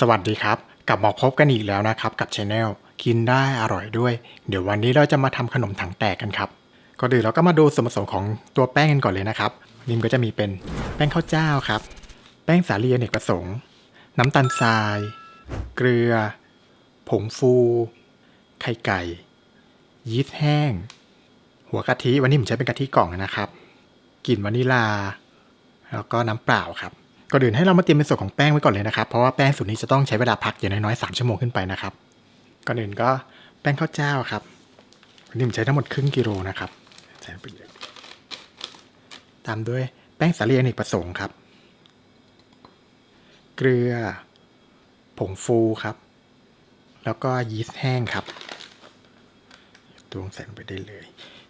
สวัสดีครับ กลับมาพบกันอีกแล้วนะครับกับช anel กินได้อร่อยด้วย เดี๋ยววันนี้เราจะมาทำขนมถังแตกกันครับก่อนอื่นเราก็มาดูส่วนผสมของตัวแป้งกันก่อนเลยนะครับนิมก็จะมีเป็นแป้งข้าวเจ้าครับ แป้งสาลีอเนกประสงค์ น้ำตาลทราย เกลือ ผงฟู ไข่ไก่ ยีสต์แห้ง หัวกะทิวันนี้ผมใช้เป็นกะทิกล่องนะครับกลิ่นวานิลา แล้วก็น้ำเปล่าครับ ก่อนอื่นให้เรามาเตรียมเป็นส่วนของแป้งไว้ก่อนเลยนะครับ เพราะว่าแป้งสูตรนี้จะต้องใช้เวลาพักอย่างน้อยๆ3ชั่วโมงขึ้นไปนะครับ ก่อนอื่นก็แป้งข้าวเจ้าครับวันนี้ผมใช้ทั้งหมดครึ่งกิโลนะครับใส่ไปเยอะตามด้วยแป้งสาลีอเนกประสงค์ครับ เกลือ ผงฟูครับ แล้วก็ยีสต์แห้งครับตวงใส่ลงไปได้เลย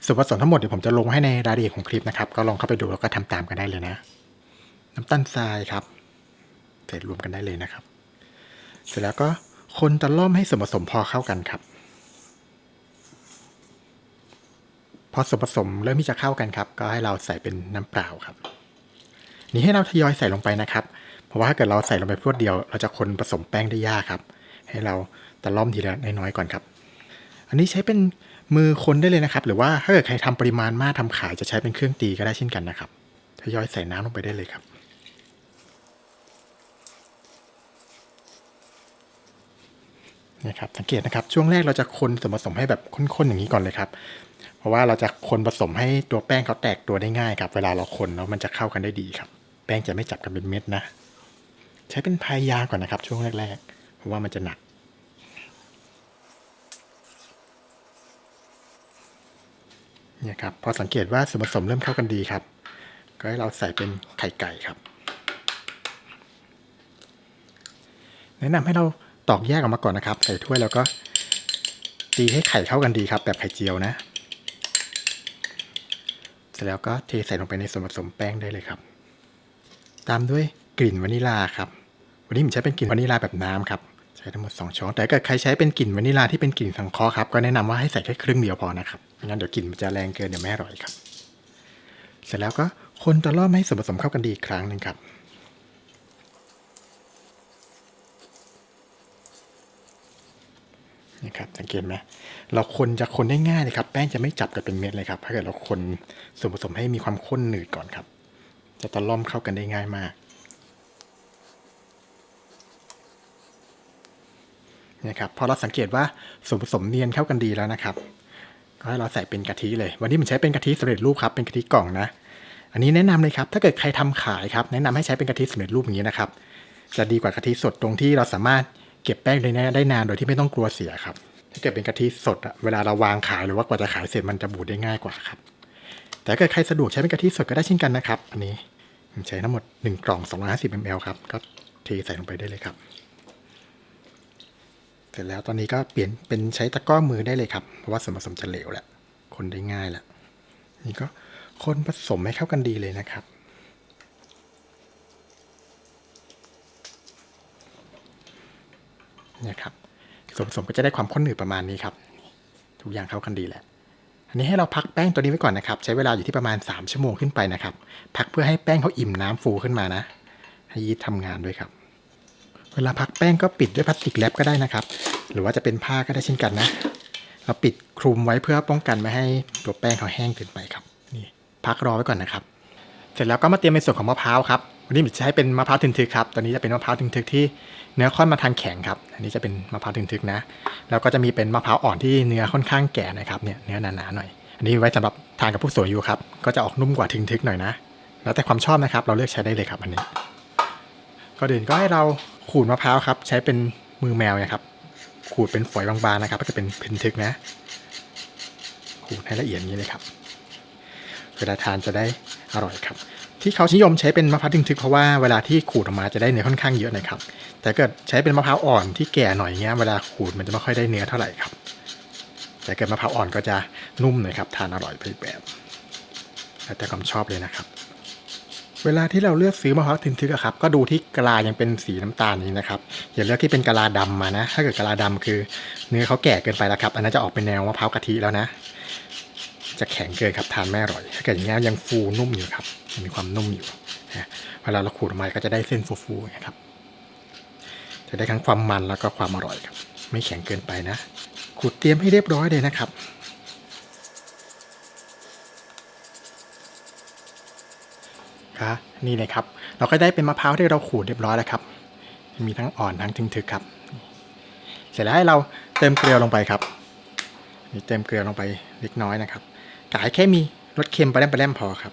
ส่วนผสมทั้งหมดเดี๋ยวผมจะลงให้ในรายละเอียดของคลิปนะครับ ก็ลองเข้าไปดูแล้วก็ทำตามกันได้เลยนะ น้ำตาลทรายครับใส่รวมกันได้เลยนะครับ เสร็จแล้วก็คนตะล่อมให้ส่วนผสมพอเข้ากันครับ พอส่วนผสมเริ่มที่จะเข้ากันครับ ก็ให้เราใส่เป็นน้ำเปล่าครับ นี่ให้เราทยอยใส่ลงไปนะครับ เพราะว่าถ้าเกิดเราใส่ลงไปพรวดเดียว เราจะคนผสมแป้งได้ยากครับ ให้เราตะล่อมทีละน้อยๆก่อนครับ อันนี้ใช้เป็นมือคนได้เลยนะครับ หรือว่าถ้าเกิดใครทำปริมาณมากทำขายจะใช้เป็นเครื่องตีก็ได้เช่นกันนะครับทยอยใส่น้ำลงไปได้เลยครับ นี่ครับสังเกตนะครับช่วงแรกเราจะคนส่วนผสมให้แบบข้นๆอย่างนี้ก่อนเลยครับ เพราะว่าเราจะคนผสมให้ตัวแป้งเขาแตกตัวได้ง่ายครับ เวลาเราคนแล้วมันจะเข้ากันได้ดีครับ แป้งจะไม่จับกันเป็นเม็ดนะ ใช้เป็นพายยางก่อนนะครับ ช่วงแรกๆ เพราะว่ามันจะหนักเนี่ยครับพอสังเกตว่าส่วนผสมเริ่มเข้ากันดีครับ ก็ให้เราใส่เป็นไข่ไก่ครับ แนะนำให้เรา ตอกแยกออกมาก่อนนะครับ ใส่ถ้วยแล้วก็ตีให้ไข่เข้ากันดีครับ แบบไข่เจียวนะ เสร็จแล้วก็เทใส่ลงไปในส่วนผสมแป้งได้เลยครับ ตามด้วยกลิ่นวานิลาครับ วันนี้ผมใช้เป็นกลิ่นวานิลาแบบน้ำครับ ใช้ทั้งหมด 2 ช้อน แต่ถ้าใครใช้เป็นกลิ่นวานิลาที่เป็นกลิ่นสังเคราะห์ครับ ก็แนะนำว่าให้ใส่แค่ครึ่งเดียวพอนะครับไม่งั้นเดี๋ยวกลิ่นมันจะแรงเกินเดี๋ยวไม่อร่อยครับ เสร็จแล้วก็คนตะล่อมให้ส่วนผสมเข้ากันดีอีกครั้งหนึ่งครับ นี่ครับสังเกตไหมเราคนจะคนได้ง่ายเลยครับ แป้งจะไม่จับกันเป็นเม็ดเลยครับถ้าเกิดเราคนส่วนผสมให้มีความข้นหนืดก่อนครับ จะตะล่อมเข้ากันได้ง่ายมากนี่ครับพอเราสังเกตว่าส่วนผสมเนียนเข้ากันดีแล้วนะครับก็ให้เราใส่เป็นกะทิเลย วันนี้ผมใช้เป็นกะทิสำเร็จรูปครับเป็นกะทิกล่องนะ อันนี้แนะนำเลยครับ ถ้าเกิดใครทำขายครับ แนะนำให้ใช้เป็นกะทิสำเร็จรูปอย่างนี้นะครับ จะดีกว่ากะทิสดตรงที่เราสามารถ เก็บแป้งได้นานโดยที่ไม่ต้องกลัวเสียครับ ถ้าเกิดเป็นกะทิสดอะเวลาเราวางขายหรือว่ากว่าจะขายเสร็จมันจะบูดได้ง่ายกว่าครับ แต่ถ้าเกิดใครสะดวกใช้เป็นกะทิสดก็ได้เช่นกันนะครับ อันนี้ผมใช้ทั้งหมด 1 กล่อง 250 ml ครับ ก็เทใส่ลงไปได้เลยครับ เสร็จแล้วตอนนี้ก็เปลี่ยนเป็นใช้ตะกร้อมือได้เลยครับเพราะว่าส่วนผสมจะเหลวแหล้วคนได้ง่ายแหล้วนี่ก็คนผสมให้เข้ากันดีเลยนะครับ นี่ครับส่วนผสมก็จะได้ความข้นหนืดประมาณนี้ครับ ทุกอย่างเข้ากันดีแหละ อันนี้ให้เราพักแป้งตัวนี้ไว้ก่อนนะครับ ใช้เวลาอยู่ที่ประมาณ 3 ชั่วโมงขึ้นไปนะครับ พักเพื่อให้แป้งเขาอิ่มน้ำฟูขึ้นมานะ ให้ยีสต์ทำงานด้วยครับ เวลาพักแป้งก็ปิดด้วยพลาสติกแรปก็ได้นะครับ หรือว่าจะเป็นผ้าก็ได้เช่นกันนะ เราปิดคลุมไว้เพื่อป้องกันไม่ให้ตัวแป้งเขาแห้งเกินไปครับ นี่พักรอไว้ก่อนนะครับ เสร็จแล้วก็มาเตรียมในส่วนของมะพร้าวครับวันนี้ผมจะใช้เป็นมะพร้าวทึนทึกครับตัวนี้จะเป็นมะพร้าวทึนทึกที่เนื้อค่อนมาทางแข็งครับ อันนี้จะเป็นมะพร้าวทึนทึกนะ แล้วก็จะมีเป็นมะพร้าวอ่อนที่เนื้อค่อนข้างแก่นะครับ เนี่ยเนื้อหนาๆหน่อย อันนี้ไว้สำหรับทานกับผู้สูงอายุครับ ก็จะออกนุ่มกว่าทึนทึกหน่อยนะ แล้วแต่ความชอบนะครับ เราเลือกใช้ได้เลยครับอันนี้ ก็เด่นก็ให้เราขูดมะพร้าวครับ ใช้เป็นมือแมวนะครับ ขูดเป็นฝอยบางๆนะครับ ก็จะเป็นทึนทึกนะ ขูดให้ละเอียดอย่างนี้เลยครับ เวลาทานจะได้อร่อยครับ ที่เขานิยมใช้เป็นมะพร้าวทึนทึกเพราะว่าเวลาที่ขูดออกมาจะได้เนื้อค่อนข้างเยอะนะครับ แต่เกิดใช้เป็นมะพร้าวอ่อนที่แก่หน่อยเงี้ยเวลาขูดมันจะไม่ค่อยได้เนื้อเท่าไหร่ครับ แต่เกิดมะพร้าวอ่อนก็จะนุ่มหน่อยครับทานอร่อยไปแบบแล้วแต่ความชอบเลยนะครับ เวลาที่เราเลือกซื้อมะพร้าวทึนทึกครับก็ดูที่กะลายังเป็นสีน้ำตาลนี้นะครับอย่าเลือกที่เป็นกะลาดำมานะ ถ้าเกิดกะลาดำคือ เนื้อเขาแก่เกินไปแล้วครับ อันนั้นจะออกเป็นแนวมะพร้าวกะทิแล้วนะ จะแข็งเกินครับทานไม่อร่อย ถ้าเกิดอย่างนี้ยยังฟูนุ่มอยู่ครับยังมีความนุ่มอยู่นะเวลาเราขูดออกมาก็จะได้เส้นฟูๆนะครับ จะได้ทั้งความมันแล้วก็ความอร่อยครับ ไม่แข็งเกินไปนะ ขูดเตรียมให้เรียบร้อยเลยนะครับครับนี่เลยครับ เราก็ได้เป็นมะพร้าวที่เราขูดเรียบร้อยแล้วครับ มีทั้งอ่อนทั้งถึงๆครับ เสร็จแล้วให้เราเติมเกลือลงไปครับนี่เติมเกลือลงไปเล็กน้อยนะครับ กายแค่มีรสเค็มไปแล้มไปแล้มพอครับ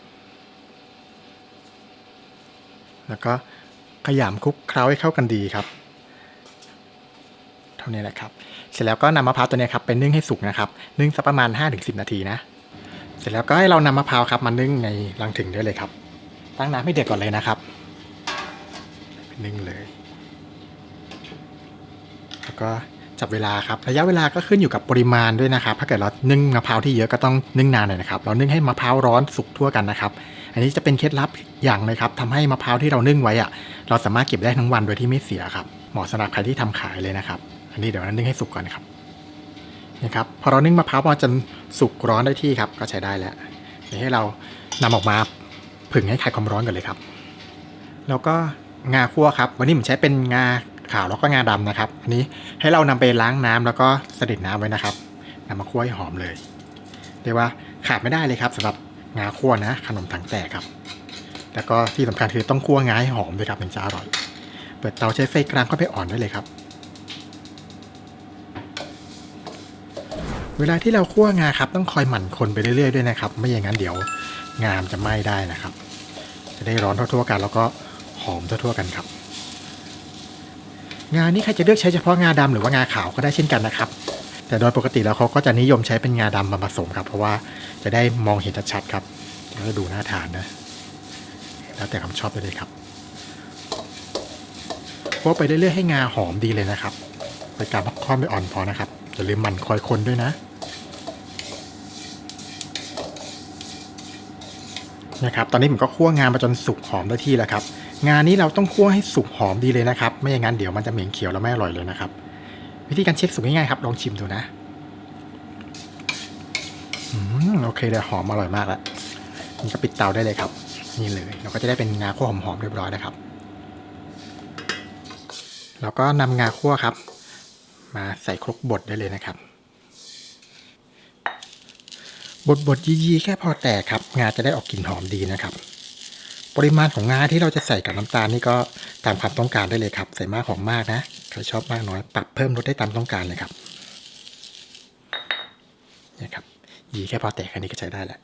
แล้วก็ขยำคลุกเคล้าให้เข้ากันดีครับ เท่านี้แหละครับ เสร็จแล้วก็นำมะพร้าวตัวนี้ครับไปนึ่งให้สุกนะครับ นึ่งสักประมาณ 5-10 นาทีนะ เสร็จแล้วก็ให้เรานำมะพร้าวครับมานึ่งในรังถึงได้เลยครับ ตั้งน้ำให้เดือดก่อนเลยนะครับนึ่งเลย แล้วก็ จับเวลาครับระยะเวลาก็ขึ้นอยู่กับปริมาณด้วยนะครับ ถ้าเกิดเรานึ่งมะพร้าวที่เยอะก็ต้องนึ่งนานหน่อยนะครับ เรานึ่งให้มะพร้าวร้อนสุกทั่วกันนะครับอันนี้จะเป็นเคล็ดลับอย่างเลยครับทำให้มะพร้าวที่เรานึ่งไว้อะเราสามารถเก็บได้ทั้งวันโดยที่ไม่เสียครับเหมาะสำหรับใครที่ทำขายเลยนะครับ อันนี้เดี๋ยวเรานึ่งให้สุกก่อนนะครับนี่ครับพอเรานึ่งมะพร้าวพอจนสุกร้อนได้ที่ครับ ก็ใช้ได้แล้วเดี๋ยวให้เรานำออกมาผึ่งให้คลายความร้อนก่อนเลยครับ แล้วก็งาคั่วครับ วันนี้ผมใช้เป็นงา ขาวแล้วก็งาดำนะครับ อันนี้ให้เรานำไปล้างน้ำแล้วก็เสด็จน้ำไว้นะครับนำมาคั่วให้หอมเลยเรียกว่าขาดไม่ได้เลยครับสำหรับงาคั่วนะ ขนมถังแตกครับ แล้วก็ที่สำคัญคือต้องคั่วงาให้หอมด้วยครับถึงจะอร่อย เปิดเตาใช้ไฟกลางก็ไปอ่อนได้เลยครับ เวลาที่เราคั่วงาครับ ต้องคอยหมั่นคนไปเรื่อยๆด้วยนะครับ ไม่อย่างนั้นเดี๋ยวงามจะไหม้ได้นะครับ จะได้ร้อนทั่วๆกันแล้วก็หอมทั่วๆกันครับ งานนี้ใครจะเลือกใช้เฉพาะงาดำหรือว่างาขาวก็ได้เช่นกันนะครับ แต่โดยปกติแล้วเขาก็จะนิยมใช้เป็นงาดำมาผสมครับ เพราะว่าจะได้มองเห็นชัดๆครับแล้วก็ดูน่าทานนะ แล้วแต่ความชอบได้เลยครับคั่วไปเรื่อยๆให้งาหอมดีเลยนะครับไปกาบค่อไม่อ่อนพอนะครับอย่าลืมหมั่นคอยคนด้วยนะนะครับตอนนี้ผมก็คั่วงามาจนสุกหอมได้ที่แล้วครับ งานนี้เราต้องคั่วให้สุกหอมดีเลยนะครับ ไม่อย่างนั้นเดี๋ยวมันจะเหม็นเขียวแล้วไม่อร่อยเลยนะครับ วิธีการเช็คสุกง่ายๆครับ ลองชิมดูนะอืมโอเคเลยหอมอร่อยมากแล้วนี่ก็ปิดเตาได้เลยครับ นี่เลย เราก็จะได้เป็นงาคั่วหอมๆเรียบร้อยนะครับ แล้วก็นำงาคั่วครับ มาใส่ครกบดได้เลยนะครับ บดบดยียีแค่พอแตกครับ งาจะได้ออกกลิ่นหอมดีนะครับ ปริมาณของงาที่เราจะใส่กับน้ำตาลนี่ก็ตามความต้องการได้เลยครับ ใส่มากของมากนะใครชอบมากน้อยปรับเพิ่มลดได้ตามต้องการเลยครับนี่ครับยีแค่พอแตกอันนี้ก็ใช้ได้แหล้ว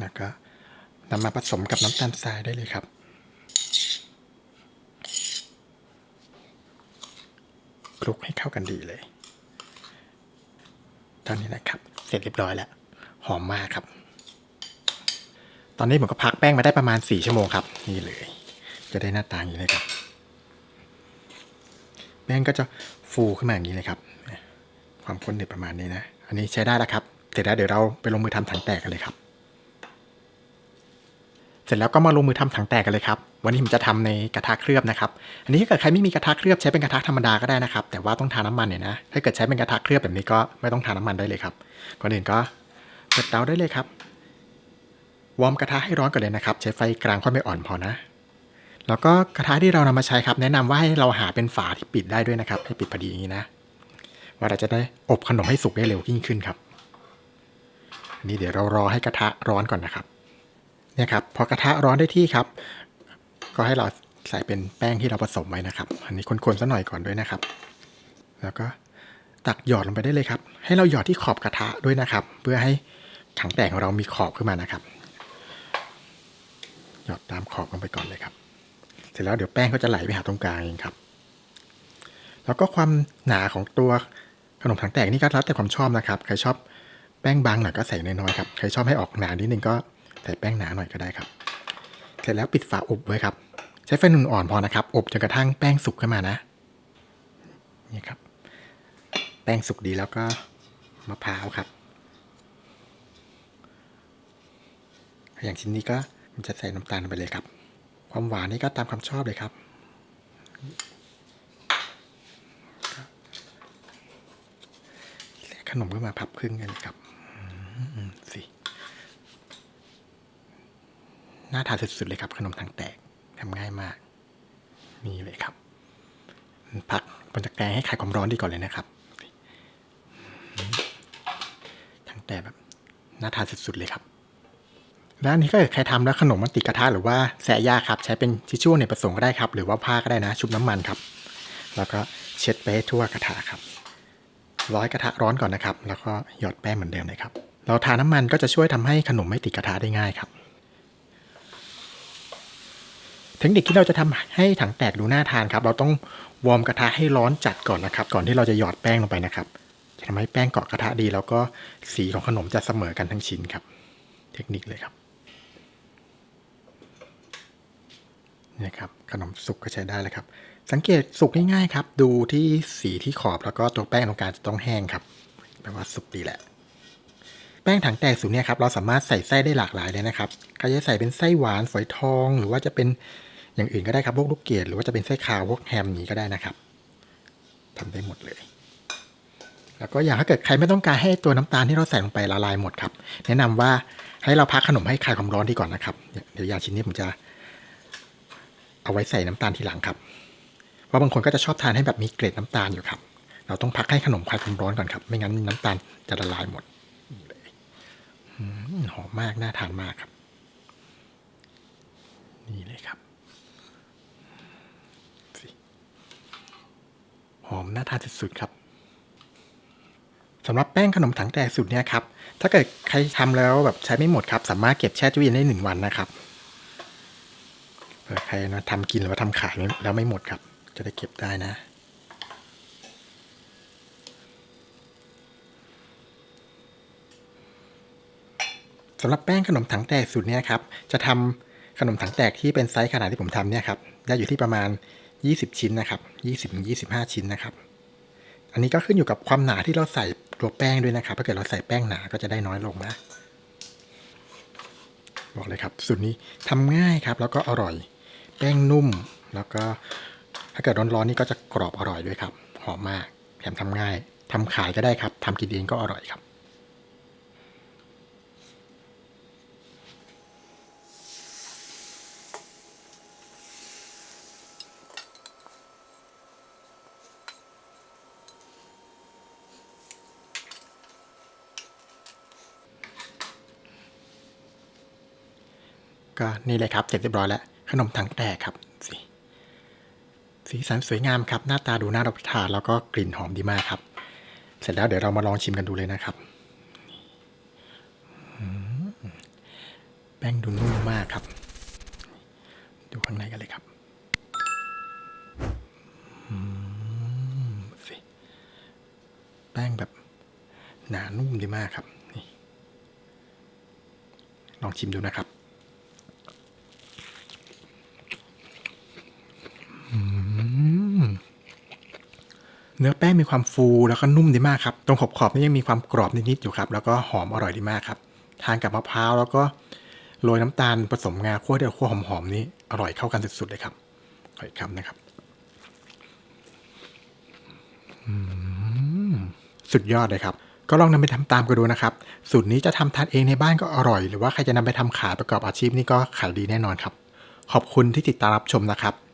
แล้วก็นำมาผสมกับน้ำตาลทรายได้เลยครับ คลุกให้เข้ากันดีเลยเท่านี้นะครับ เสร็จเรียบร้อยแล้ว หอมมากครับ ตอนนี้ผมก็พักแป้งมาได้ประมาณ 4 ชั่วโมงครับ นี่เลย จะได้หน้าตาอย่างนี้เลยครับ แป้งก็จะฟูขึ้นมาอย่างนี้เลยครับ ความข้นเนี่ยประมาณนี้นะ อันนี้ใช้ได้แล้วครับ เสร็จแล้วเดี๋ยวเราไปลงมือทำถังแตกกันเลยครับ เสร็จแล้วก็มาลงมือทำถังแตกกันเลยครับ วันนี้ผมจะทำในกระทะเคลือบนะครับ อันนี้ถ้าเกิดใครไม่มีกระทะเคลือบใช้เป็นกระทะธรรมดาก็ได้นะครับ แต่ว่าต้องทาน้ำมันเนี่ยนะ ถ้าเกิดใช้เป็นกระทะเคลือบแบบนี้ก็ไม่ต้องทาน้ำมันได้เลยครับ ก่อนอื่นก็เปิดเตาได้เลยครับ วอร์มกระทะให้ร้อนก่อนเลยนะครับ ใช้ไฟกลางค่อยไม่อ่อนพอนะ แล้วก็กระทะที่เรานำมาใช้ครับ แนะนำว่าให้เราหาเป็นฝาที่ปิดได้ด้วยนะครับ ให้ปิดพอดีอย่างนี้นะ ว่าเราจะได้อบขนมให้สุกได้เร็วยิ่งขึ้นครับนนี้เดี๋ยวเรารอให้กระทะร้อนก่อนนะครับ เนี่ยครับพอกระทะร้อนได้ที่ครับ ก็ให้เราใส่เป็นแป้งที่เราผสมไว้นะครับ อันนี้คนๆสักหน่อยก่อนด้วยนะครับ แล้วก็ตักหยอดลงไปได้เลยครับ ให้เราหยอดที่ขอบกระทะด้วยนะครับ เพื่อให้ถังแตกของเรามีขอบขึ้นมานะครับ หยอดตามขอบลงไปก่อนเลยครับ เสร็จแล้วเดี๋ยวแป้งก็จะไหลไปหาตรงกลางเองครับ แล้วก็ความหนาของตัวขนมถังแตกนี่ก็แล้วแต่ความชอบนะครับ ใครชอบแป้งบางหน่อยก็ใส่น้อยๆครับ ใครชอบให้ออกหนานิดนึงก็ใส่แป้งหนาหน่อยก็ได้ครับ เสร็จแล้วปิดฝาอบไว้ครับ ใช้ไฟนุ่นอ่อนพอนะครับ อบจนกระทั่งแป้งสุกขึ้นมานะ นี่ครับ แป้งสุกดีแล้วก็มะพร้าวครับ อย่างชิ้นนี้ก็ มันจะใส่น้ำตาลไปเลยครับ ความหวานนี่ก็ตามความชอบเลยครับ ขนมก็มาพับครึ่งกันครับสิน่าทานสุดๆเลยครับ ขนมถังแตกทำง่ายมาก นี่เลยครับ พักบนตะแกรงให้คลายความร้อนดีก่อนเลยนะครับทั้งแต่แบบน่าทานสุดๆเลยครับ แล้วอันนี้ก็เกิดใครทำแล้วขนมมันติดกระทะหรือว่าแสะยากครับ ใช้เป็นทิชชู่ในประสงค์ก็ได้ครับ หรือว่าผ้าก็ได้นะ ชุบน้ำมันครับ แล้วก็เช็ดไปให้ทั่วกระทะครับ ร้อยกระทะร้อนก่อนนะครับ แล้วก็หยอดแป้งเหมือนเดิมเลยครับ เราทาน้ำมันก็จะช่วยทำให้ขนมไม่ติดกระทะได้ง่ายครับ เทคนิคที่เราจะทำให้ถังแตกดูน่าทานครับ เราต้องวอร์มกระทะให้ร้อนจัดก่อนนะครับ ก่อนที่เราจะหยอดแป้งลงไปนะครับ จะทำให้แป้งเกาะกระทะดี แล้วก็สีของขนมจะเสมอกันทั้งชิ้นครับ เทคนิคเลยครับ นี่ครับขนมสุกก็ใช้ได้เลยครับ สังเกตสุกง่ายๆครับ ดูที่สีที่ขอบแล้วก็ตัวแป้งตรงกลางจะต้องแห้งครับแปลว่าสุกดีแหละ แป้งถังแตกสูตรเนี่ยครับเราสามารถใส่ไส้ได้หลากหลายเลยนะครับใครจะใส่เป็นไส้หวานฝอยทอง หรือว่าจะเป็นอย่างอื่นก็ได้ครับพวกลูกเกดหรือว่าจะเป็นไส้ขาวพวกแฮมนี้ก็ได้นะครับทำได้หมดเลยแล้วก็อย่างถ้าเกิดใครไม่ต้องการให้ตัวน้ำตาลที่เราใส่ลงไปละลายหมดครับ แนะนำว่าให้เราพักขนมให้คลายความร้อนดีก่อนนะครับ เดี๋ยวยาชิ้นนี้ผมจะ เอาไว้ใส่น้ำตาลทีหลังครับเพราบางคนก็จะชอบทานให้แบบมีเกล็ดน้ำตาลอยู่ครับ เราต้องพักให้ขนมคลายความร้อนก่อนครับ ไม่งั้นน้ำตาลจะละลายหมดหอมมากน่าทานมากครับ นี่เลยครับหอมน่าทานสุดๆครับสำหรับแป้งขนมถังแตกสูตรเนี่ยครับ ถ้าเกิดใครทำแล้วแบบใช้ไม่หมดครับ สามารถเก็บแช่ตู้เย็นได้หนึ่งวันนะครับ เผื่อใครนะทำกินหรือว่าทำขายแล้วไม่หมดครับ จะได้เก็บได้นะสำหรับแป้งขนมถังแตกสูตรนี้ครับ จะทำขนมถังแตกที่เป็นไซส์ขนาดที่ผมทำเนี่ยครับได้อยู่ที่ประมาณ 20 ชิ้นนะครับ20-25 ชิ้นนะครับ อันนี้ก็ขึ้นอยู่กับความหนาที่เราใส่ตัวแป้งด้วยนะครับถ้าเกิดเราใส่แป้งหนาก็จะได้น้อยลงนะบอกเลยครับ สูตรนี้ทำง่ายครับ แล้วก็อร่อย แป้งนุ่ม แล้วก็ถ้าเกิดร้อนๆนี่ก็จะกรอบอร่อยด้วยครับ หอมมากแถมทำง่ายทำขายก็ได้ครับทำกินเองก็อร่อยครับก็นี่เลยครับ เสร็จเรียบร้อยแล้ว ขนมถังแตกครับสีสีสันสวยงามครับ หน้าตาดูน่ารับประทานแล้วก็กลิ่นหอมดีมากครับ เสร็จแล้วเดี๋ยวเรามาลองชิมกันดูเลยนะครับแป้งดูนุ่มมากครับ ดูข้างในกันเลยครับสิแป้งแบบหนานุ่มดีมากครับ นี่ ลองชิมดูนะครับ เนื้อแป้งมีความฟูแล้วก็นุ่มดีมากครับ ตรงขอบขอบนี่ยังมีความกรอบนิดๆอยู่ครับ แล้วก็หอมอร่อยดีมากครับ ทานกับมะพร้าวแล้วก็โรยน้ำตาลผสมงาคั่วเดียวคั่วหอมๆนี่อร่อยเข้ากันสุดๆเลยครับขออีกคำนะครับสุดยอดเลยครับ ก็ลองนำไปทำตามกันดูนะครับ สูตรนี้จะทำทานเองในบ้านก็อร่อย หรือว่าใครจะนำไปทำขายประกอบอาชีพนี่ก็ขายดีแน่นอนครับ ขอบคุณที่ติดตามรับชมนะครับ